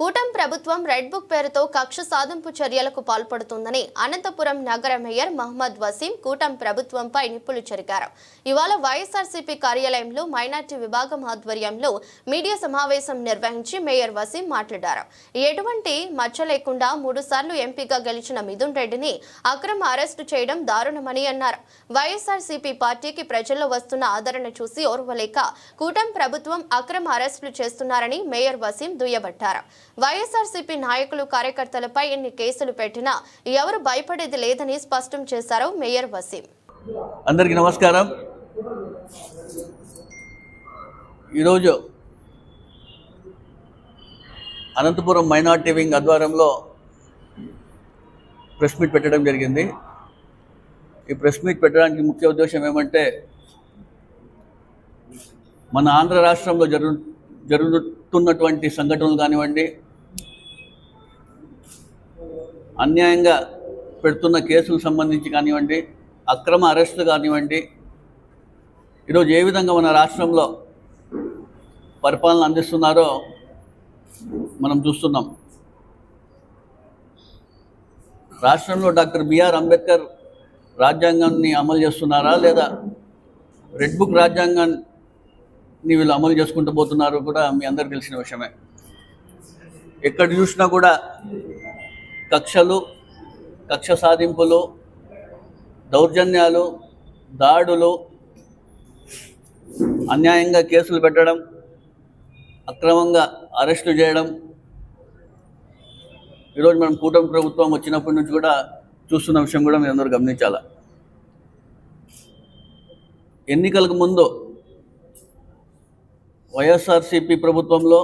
కూటమి ప్రభుత్వం red book పేరుతో కక్ష సాధింపు చర్యలకు పాల్పడుతుందని అనంతపురం నగర మేయర్ మహమ్మద్ వసీం కూటమి ప్రభుత్వంపై నిప్పులు చెరిగారు. ఇవాళ వైఎస్ఆర్సీపీ కార్యాలయంలో మైనార్టీ విభాగం ఆధ్వర్యంలో మీడియా సమావేశం నిర్వహించి మేయర్ వసీం మాట్లాడారు. ఎటువంటి మచ్చ లేకుండా మూడుసార్లు ఎంపీగా గెలిచిన మిథున్ రెడ్డిని అక్రమ అరెస్టు చేయడం దారుణమని అన్నారు. వైఎస్ఆర్సీపీ పార్టీకి ప్రజల్లో వస్తున్న ఆదరణ చూసి ఓర్వలేక కూటమి ప్రభుత్వం అక్రమ అరెస్టులు చేస్తున్నారని మేయర్ వసీం దుయ్యబట్టారు. వైఎస్ఆర్సీపీ నాయకులు కార్యకర్తలపై ఎన్ని కేసులు పెట్టినా ఎవరు భయపడేది లేదని స్పష్టం చేశారు మేయర్ వసీం. అందరికీ నమస్కారం. ఈరోజు అనంతపురం మైనార్టీ వింగ్ ఆధ్వర్యంలో ప్రెస్ మీట్ పెట్టడం జరిగింది. ఈ ప్రెస్ మీట్ పెట్టడానికి ముఖ్య ఉద్దేశం ఏమంటే మన ఆంధ్ర రాష్ట్రంలో జరుగు జరుగుతున్నటువంటి సంఘటనలు కానివ్వండి అన్యాయంగా పెడుతున్న కేసులకు సంబంధించి కానివ్వండి అక్రమ అరెస్టులు కానివ్వండి ఈరోజు ఏ విధంగా మన రాష్ట్రంలో పరిపాలన అందిస్తున్నారో మనం చూస్తున్నాం. రాష్ట్రంలో డాక్టర్ బిఆర్ అంబేద్కర్ రాజ్యాంగాన్ని అమలు చేస్తున్నారా లేదా రెడ్ బుక్ రాజ్యాంగాన్ని వీళ్ళు అమలు చేసుకుంటూ పోతున్నారు కూడా మీ అందరికి తెలిసిన విషయమే. ఎక్కడ చూసినా కూడా కక్షలు కక్ష సాధింపులు దౌర్జన్యాలు దాడులు అన్యాయంగా కేసులు పెట్టడం అక్రమంగా అరెస్టులు చేయడం. ఈరోజు మనం కూటమి ప్రభుత్వం వచ్చినప్పటి నుంచి కూడా చూస్తున్న విషయం కూడా మీరు అందరూ గమనించాలి? ఎన్నికలకు ముందు వైఎస్ఆర్సీపీ ప్రభుత్వంలో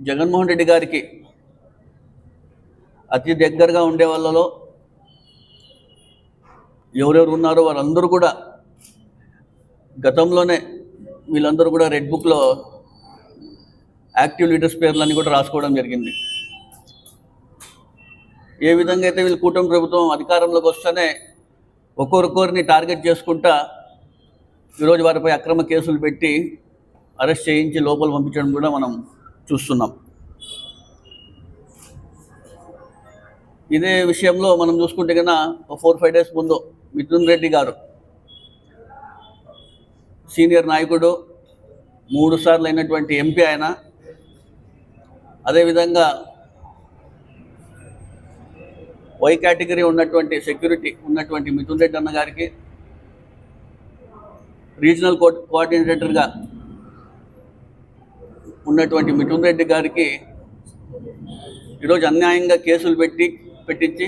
జగన్మోహన్ రెడ్డి గారికి అతి దగ్గరగా ఉండే వాళ్ళలో ఎవరెవరు ఉన్నారో వారందరూ కూడా గతంలోనే వీళ్ళందరూ కూడా రెడ్ బుక్లో యాక్టివ్ లీడర్స్ పేర్లన్నీ కూడా రాసుకోవడం జరిగింది. ఏ విధంగా అయితే వీళ్ళు కూటమి ప్రభుత్వం అధికారంలోకి వస్తేనే ఒక్కొక్కరిని టార్గెట్ చేసుకుంటా ఈరోజు వారిపై అక్రమ కేసులు పెట్టి అరెస్ట్ చేయించి లోపల పంపించడం కూడా మనం చూస్తున్నాం. ఇదే విషయంలో మనం చూసుకుంటే కన్నా ఫోర్ ఫైవ్ డేస్ ముందు మిథున్ రెడ్డి గారు సీనియర్ నాయకుడు మూడు సార్లు అయినటువంటి ఎంపీ ఆయన. అదేవిధంగా వై కేటగిరీ ఉన్నటువంటి సెక్యూరిటీ ఉన్నటువంటి మిథున్ రెడ్డి అన్న గారికి రీజనల్ కో కోఆర్డినేటర్గా ఉన్నటువంటి మిథున్ రెడ్డి గారికి ఈరోజు అన్యాయంగా కేసులు పెట్టి పెట్టించి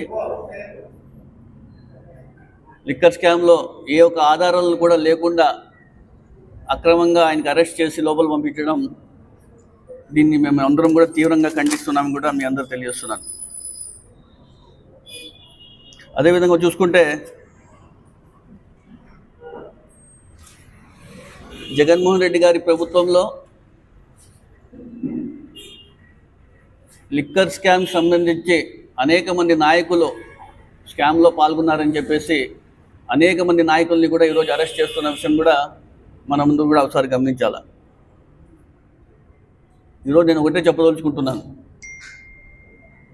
లిక్కర్ స్కామ్లో ఏ ఒక్క ఆధారాలను కూడా లేకుండా అక్రమంగా ఆయనకి అరెస్ట్ చేసి లోపల పంపించడం దీన్ని మేము అందరం కూడా తీవ్రంగా ఖండిస్తున్నాం కూడా మీ అందరూ తెలియజేస్తున్నాను అదేవిధంగా చూసుకుంటే జగన్మోహన్ రెడ్డి గారి ప్రభుత్వంలో లిక్కర్ స్కామ్ సంబంధించి అనేక మంది నాయకులు స్కామ్లో పాల్గొన్నారని చెప్పేసి అనేక మంది నాయకుల్ని కూడా ఈరోజు అరెస్ట్ చేస్తున్న విషయం కూడా మన ముందు కూడా ఒకసారి గమనించాల. ఈరోజు నేను ఒకటే చెప్పదలుచుకుంటున్నాను.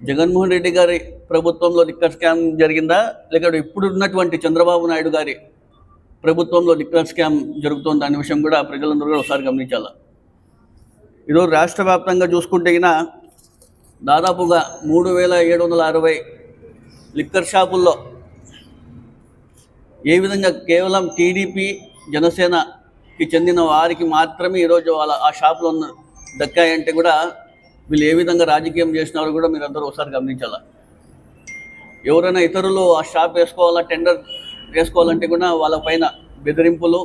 జగన్మోహన్ రెడ్డి గారి ప్రభుత్వంలో లిక్కర్ స్కామ్ జరిగిందా? లేక ఇప్పుడు ఉన్నటువంటి చంద్రబాబు నాయుడు గారి ప్రభుత్వంలో లిక్కర్ స్కామ్ జరుగుతోంది అనే విషయం కూడా ప్రజలందరూ కూడా ఒకసారి గమనించాలి. ఈరోజు రాష్ట్ర వ్యాప్తంగా చూసుకుంటే గిన దాదాపుగా మూడు వేల ఏడు వందల అరవై లిక్కర్ షాపుల్లో ఏ విధంగా కేవలం టీడీపీ జనసేనకి చెందిన వారికి మాత్రమే ఈరోజు వాళ్ళ ఆ షాపులో ఉన్న దక్కాయంటే కూడా వీళ్ళు ఏ విధంగా రాజకీయం చేసినారో కూడా మీరు అందరూ ఒకసారి గమనించాలా. ఎవరైనా ఇతరులు ఆ షాప్ వేసుకోవాలా టెండర్ వేసుకోవాలంటే కూడా వాళ్ళ పైన బెదిరింపులు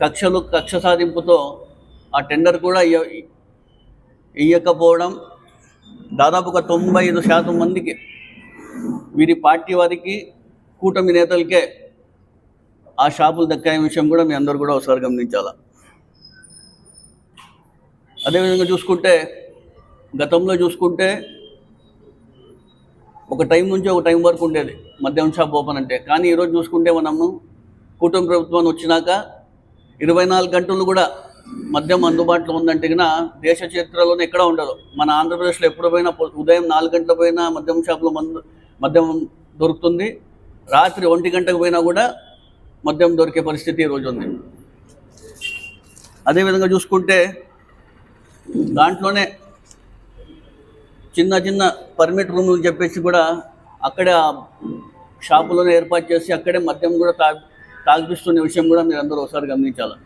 కక్షలు కక్ష సాధింపుతో ఆ టెండర్ కూడా ఇయ్యకపోవడం దాదాపుగా తొంభై ఐదు శాతం మందికి వీరి పార్టీ వారికి కూటమి నేతలకే ఆ షాపులు దక్కాయ విషయం కూడా మీ అందరూ కూడా ఒకసారి గమనించాల? అదేవిధంగా చూసుకుంటే గతంలో చూసుకుంటే ఒక టైం నుంచి ఒక టైం వరకు ఉండేది. మద్యం షాప్ ఓపెన్ అంటే. కానీ ఈరోజు చూసుకుంటే మనము కూటమి ప్రభుత్వం వచ్చినాక ఇరవై నాలుగు గంటలు కూడా మద్యం అందుబాటులో ఉందంటే గిన దేశ చరిత్రలోనే ఎక్కడ ఉండదు. మన ఆంధ్రప్రదేశ్లో ఎప్పుడు పోయినా ఉదయం నాలుగు గంటల పోయినా మద్యం షాపులో మందు మద్యం దొరుకుతుంది. రాత్రి ఒంటి గంటకు పోయినా కూడా మద్యం దొరికే పరిస్థితి ఈరోజు ఉంది. అదేవిధంగా చూసుకుంటే దాంట్లోనే చిన్న చిన్న పర్మిట్ రూములు చెప్పేసి కూడా అక్కడే ఆ షాపులోనే ఏర్పాటు చేసి అక్కడే మద్యం కూడా తా తాగిపిస్తున్న విషయం కూడా మీరు అందరూ ఒకసారి గమనించాలి.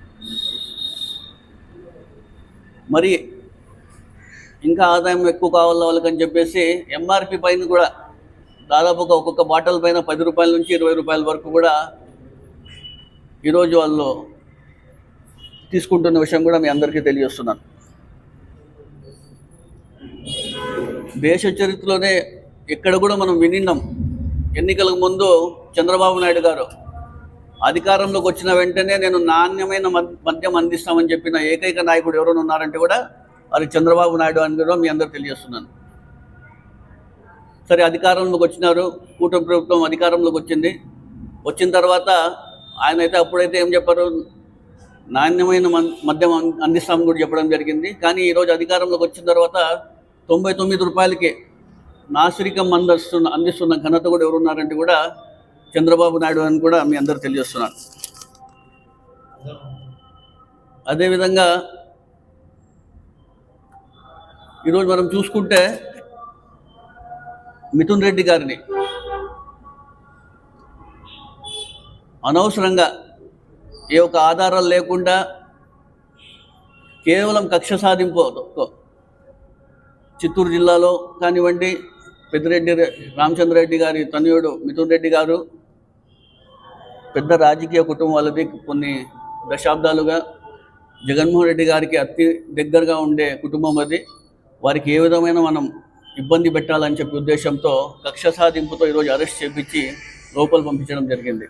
మరి ఇంకా ఆదాయం ఎక్కువ కావాలి వాళ్ళకని చెప్పేసి ఎంఆర్పి పైన కూడా దాదాపుగా ఒక్కొక్క బాటిల్ పైన పది రూపాయల నుంచి ఇరవై రూపాయల వరకు కూడా ఈరోజు వాళ్ళు తీసుకుంటున్న విషయం కూడా మీ అందరికీ తెలియజేస్తున్నాను. దేశ చరిత్రలోనే ఎక్కడ కూడా మనం వినిన్నాం ఎన్నికలకు ముందు చంద్రబాబు నాయుడు గారు అధికారంలోకి వచ్చిన వెంటనే నేను నాణ్యమైన మద్యం అందిస్తామని చెప్పిన ఏకైక నాయకుడు ఎవరైనా ఉన్నారంటే కూడా అది చంద్రబాబు నాయుడు అని కూడా మీ అందరు తెలియజేస్తున్నాను. సరే అధికారంలోకి వచ్చినారు కూటమి ప్రభుత్వం అధికారంలోకి వచ్చింది. వచ్చిన తర్వాత ఆయన అయితే అప్పుడైతే ఏం చెప్పారు? నాణ్యమైన మద్యం అందిస్తామని కూడా చెప్పడం జరిగింది. కానీ ఈరోజు అధికారంలోకి వచ్చిన తర్వాత తొంభై తొమ్మిది రూపాయలకి నాసిరికం అందిస్తున్న అందిస్తున్న ఘనత కూడా ఎవరున్నారంటే కూడా చంద్రబాబు నాయుడు అని కూడా మీ అందరు తెలియజేస్తున్నాను అదేవిధంగా ఈరోజు మనం చూసుకుంటే మిథున్ రెడ్డి గారిని అనవసరంగా ఏ ఒక్క ఆధారాలు లేకుండా కేవలం కక్ష సాధింపు చిత్తూరు జిల్లాలో కానివ్వండి పెద్దిరెడ్డి రామచంద్రరెడ్డి గారి తనయుడు మిథున్ రెడ్డి గారు పెద్ద రాజకీయ కుటుంబాలది కొన్ని దశాబ్దాలుగా జగన్మోహన్ రెడ్డి గారికి అతి దగ్గరగా ఉండే కుటుంబం అది. వారికి ఏ విధమైన మనం ఇబ్బంది పెట్టాలని చెప్పి ఉద్దేశంతో కక్ష సాధింపుతో ఈరోజు అరెస్ట్ చేపించి లోపల పంపించడం జరిగింది.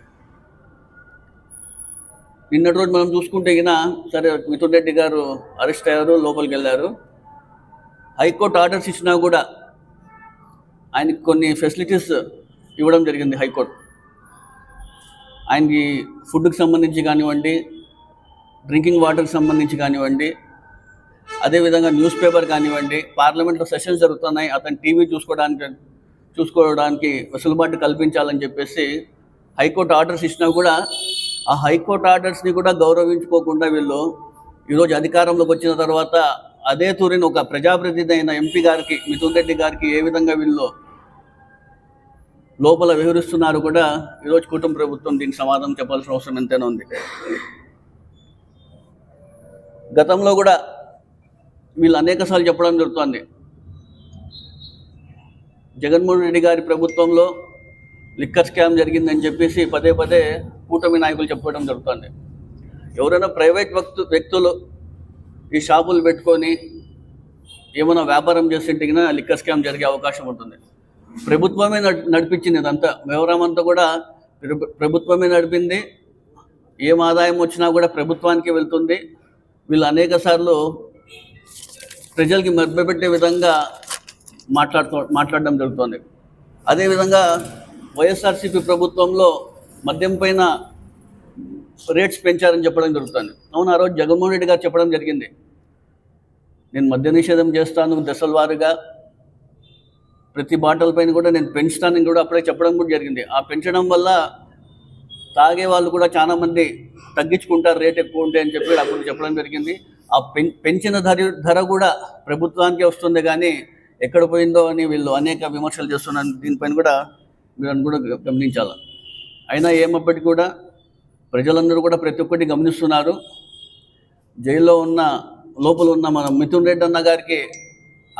నిన్నటి రోజు మనం చూసుకుంటే గిన సరే మిథున్ రెడ్డి గారు అరెస్ట్ అయ్యారు లోపలికి వెళ్ళారు. హైకోర్టు ఆర్డర్స్ ఇచ్చినా కూడా ఆయనకి కొన్ని ఫెసిలిటీస్ ఇవ్వడం జరిగింది హైకోర్టు. ఆయనకి ఫుడ్కి సంబంధించి కానివ్వండి డ్రింకింగ్ వాటర్కి సంబంధించి కానివ్వండి అదేవిధంగా న్యూస్ పేపర్ కానివ్వండి పార్లమెంట్లో సెషన్స్ జరుగుతున్నాయి అతను టీవీ చూసుకోవడానికి చూసుకోవడానికి వెసులుబాటు కల్పించాలని చెప్పేసి హైకోర్టు ఆర్డర్స్ ఇచ్చినా కూడా ఆ హైకోర్టు ఆర్డర్స్ని కూడా గౌరవించుకోకుండా వీళ్ళు ఈరోజు అధికారంలోకి వచ్చిన తర్వాత అదే తూరిని ఒక ప్రజాప్రతినిధి అయిన ఎంపీ గారికి మిథున్ రెడ్డి గారికి ఏ విధంగా వీళ్ళు లోపల వివరిస్తున్నారు కూడా ఈరోజు కుటుంబ ప్రభుత్వం దీనికి సమాధానం చెప్పాల్సిన అవసరం ఎంతైనా ఉంది. గతంలో కూడా వీళ్ళు అనేకసార్లు చెప్పడం జరుగుతుంది. జగన్మోహన్ రెడ్డి గారి ప్రభుత్వంలో లిక్కర్ స్కామ్ జరిగిందని చెప్పేసి పదే పదే కూటమి నాయకులు చెప్పడం జరుగుతుంది. ఎవరైనా ప్రైవేట్ వ్యక్తు వ్యక్తులు ఈ షాపులు పెట్టుకొని ఏమైనా వ్యాపారం చేస్తుంటే లిక్కర్ స్కామ్ జరిగే అవకాశం ఉంటుంది. ప్రభుత్వమే నడిపించింది ఇదంతా. వ్యవహారం అంతా కూడా ప్రభుత్వమే నడిపింది. ఏం ఆదాయం వచ్చినా కూడా ప్రభుత్వానికి వెళ్తుంది. వీళ్ళు అనేక సార్లు ప్రజలకి మభ్యపెట్టే విధంగా మాట్లాడుతూ మాట్లాడడం జరుగుతుంది. అదేవిధంగా వైఎస్ఆర్సీపీ ప్రభుత్వంలో మద్యం పైన రేట్స్ పెంచారని చెప్పడం జరుగుతుంది. అవును ఆ రోజు? జగన్మోహన్ రెడ్డి గారు చెప్పడం జరిగింది. నేను మద్య నిషేధం చేస్తాను దశల వారుగా. ప్రతి బాటల్ పైన కూడా నేను పెంచుతానని కూడా అప్పుడే చెప్పడం కూడా జరిగింది. ఆ పెంచడం వల్ల తాగే వాళ్ళు కూడా చాలా మంది తగ్గించుకుంటారు రేట్ ఎక్కువ ఉంటే అని చెప్పి అప్పుడు చెప్పడం జరిగింది. ఆ పెం పెంచిన ధర ధర కూడా ప్రభుత్వానికి వస్తుంది కానీ ఎక్కడ పోయిందో అని వీళ్ళు అనేక విమర్శలు చేస్తున్నారు. దీనిపైన కూడా మీరు కూడా గమనించాలి. అయినా ఏమప్పటికీ కూడా ప్రజలందరూ కూడా ప్రతి ఒక్కటి గమనిస్తున్నారు. జైల్లో ఉన్న లోపల ఉన్న మన మిథున్ రెడ్డి అన్న గారికి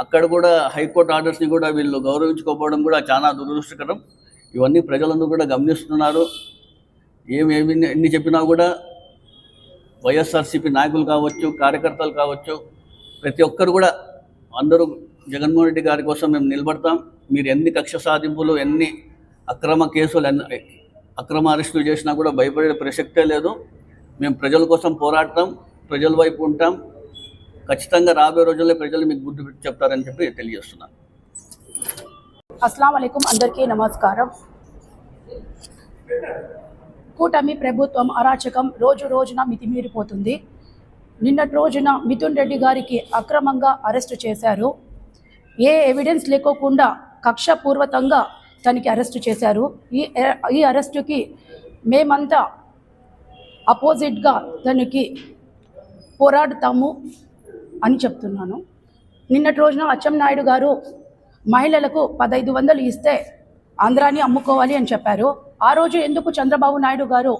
అక్కడ కూడా హైకోర్టు ఆర్డర్స్ని కూడా వీళ్ళు గౌరవించుకోకపోవడం కూడా చాలా దురదృష్టకరం. ఇవన్నీ ప్రజలందరూ కూడా గమనిస్తున్నారు. ఏమి ఏమి ఎన్ని చెప్పినా కూడా వైఎస్ఆర్సీపీ నాయకులు కావచ్చు కార్యకర్తలు కావచ్చు ప్రతి ఒక్కరు కూడా అందరూ జగన్మోహన్ రెడ్డి గారి కోసం మేము నిలబడతాం. మీరు ఎన్ని కక్ష సాధింపులు ఎన్ని అక్రమ కేసులు ఎన్ని అక్రమ అరెస్టులు చేసినా కూడా భయపడే ప్రసక్తే లేదు. మేము ప్రజల కోసం పోరాడతాం ప్రజల వైపు ఉంటాం. ఖచ్చితంగా రాబోయే రోజుల్లో ప్రజలు మీకు గుర్తు పెట్టి చెప్తారని చెప్పి తెలియజేస్తున్నాను. అస్సలం వాలేకుమ్ అందరికీ నమస్కారం. కూటమి ప్రభుత్వం అరాచకం రోజు రోజున మితిమీరిపోతుంది. నిన్నటి రోజున మిథున్ రెడ్డి గారికి అక్రమంగా అరెస్టు చేశారు. ఏ ఎవిడెన్స్ లేకోకుండా కక్షపూర్వకంగా తనకి అరెస్టు చేశారు. ఈ ఈ అరెస్టుకి మేమంతా అపోజిట్గా తనకి పోరాడుతాము. అని చెప్తున్నాను. నిన్నటి రోజున అచ్చెన్నాయుడు గారు మహిళలకు పదహైదు వందలు ఇస్తే ఆంధ్రాన్ని అమ్ముకోవాలి అని చెప్పారు. ఆ రోజు ఎందుకు చంద్రబాబు నాయుడు గారు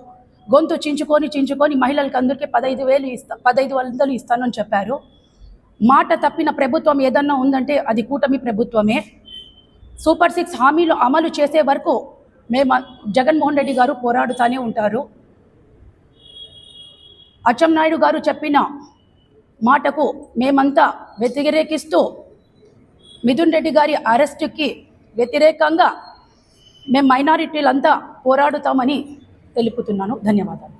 గొంతు చించుకొని చించుకొని మహిళలకు అందరికీ పదహైదు వేలు ఇస్తా పదహైదు వందలు ఇస్తానని చెప్పారు. మాట తప్పిన ప్రభుత్వం ఏదన్నా ఉందంటే అది కూటమి ప్రభుత్వమే. సూపర్ సిక్స్ హామీలు అమలు చేసే వరకు మేము జగన్మోహన్ రెడ్డి గారు పోరాడుతూనే ఉంటారు. అచ్చెన్నాయుడు గారు చెప్పిన మాటకు మేమంతా వ్యతిరేకిస్తూ మిథున్ రెడ్డి గారి అరెస్టుకి వ్యతిరేకంగా మేము మైనారిటీలంతా పోరాడుతామని తెలుపుతున్నాను. ధన్యవాదాలు.